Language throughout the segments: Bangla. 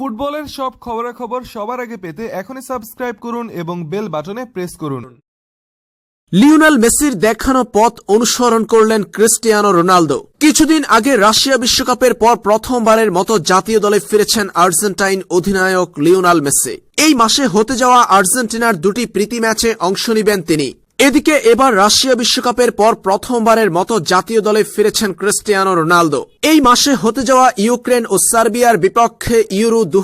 ফুটবলের সব খবরাখবর সবার আগে পেতে এখনই সাবস্ক্রাইব করুন এবং বেল বাটনে প্রেস করুন। লিওনাল মেসির দেখানো পথ অনুসরণ করলেন ক্রিস্টিয়ানো রোনালদো। কিছুদিন আগে রাশিয়া বিশ্বকাপের পর প্রথমবারের মতো জাতীয় দলে ফিরেছেন আর্জেন্টাইন অধিনায়ক লিওনাল মেসি। এই মাসে হতে যাওয়া আর্জেন্টিনার দুটি প্রীতি ম্যাচে অংশ নেবেন তিনি। এদিকে এবার রাশিয়া বিশ্বকাপের পর প্রথমবারের মতো জাতীয় দলে ফিরেছেন ক্রিস্টিয়ানো রোনালদো। এই মাসে হতে যাওয়া ইউক্রেন ও সার্বিয়ার বিপক্ষে ইউরো দু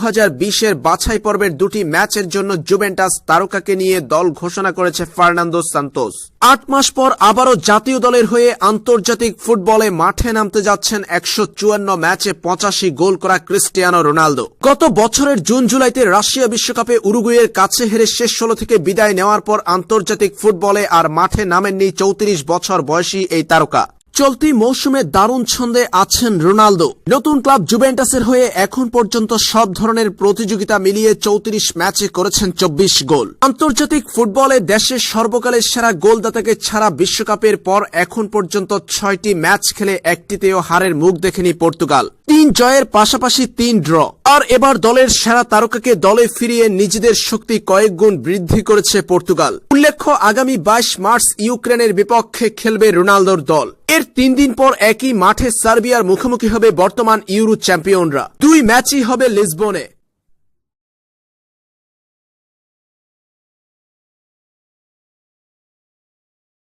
এর বাছাই পর্বের দুটি ম্যাচের জন্য জুভেন্টাস তারকাকে নিয়ে দল ঘোষণা করেছে ফার্নান্দো সান্তোস। আট মাস পর আবারও জাতীয় দলের হয়ে আন্তর্জাতিক ফুটবলে মাঠে নামতে যাচ্ছেন একশো চুয়ান্ন ম্যাচে পঁচাশি গোল করা ক্রিস্টিয়ানো রোনালদো। গত বছরের জুন জুলাইতে রাশিয়া বিশ্বকাপে উরুগুয়ের কাছে হেরে শেষ ষোলো থেকে বিদায় নেওয়ার পর আন্তর্জাতিক ফুটবলে আর মাঠে নামেননি চৌত্রিশ বছর বয়সী এই তারকা। চলতি মৌসুমে দারুণ ছন্দে আছেন রোনালদো। নতুন ক্লাব জুভেন্টাসের হয়ে এখন পর্যন্ত সব ধরনের প্রতিযোগিতা মিলিয়ে চৌত্রিশ ম্যাচে করেছেন চব্বিশ গোল। আন্তর্জাতিক ফুটবলে দেশের সর্বকালের সেরা গোলদাতাকে ছাড়া বিশ্বকাপের পর এখন পর্যন্ত ছয়টি ম্যাচ খেলে একটিতেও হারের মুখ দেখেনি পর্তুগাল। তিন জয়ের পাশাপাশি তিন ড্র। আর এবার দলের সেরা তারকাকে দলে ফিরিয়ে নিজেদের শক্তি কয়েক গুণ বৃদ্ধি করেছে পর্তুগাল। উল্লেখ্য, আগামী বাইশ মার্চ ইউক্রেনের বিপক্ষে খেলবে রোনালদোর দল। এর তিন দিন পর একই মাঠে সার্বিয়ার মুখোমুখি হবে বর্তমান ইউরো চ্যাম্পিয়নরা। দুই ম্যাচই হবে লিসবনে।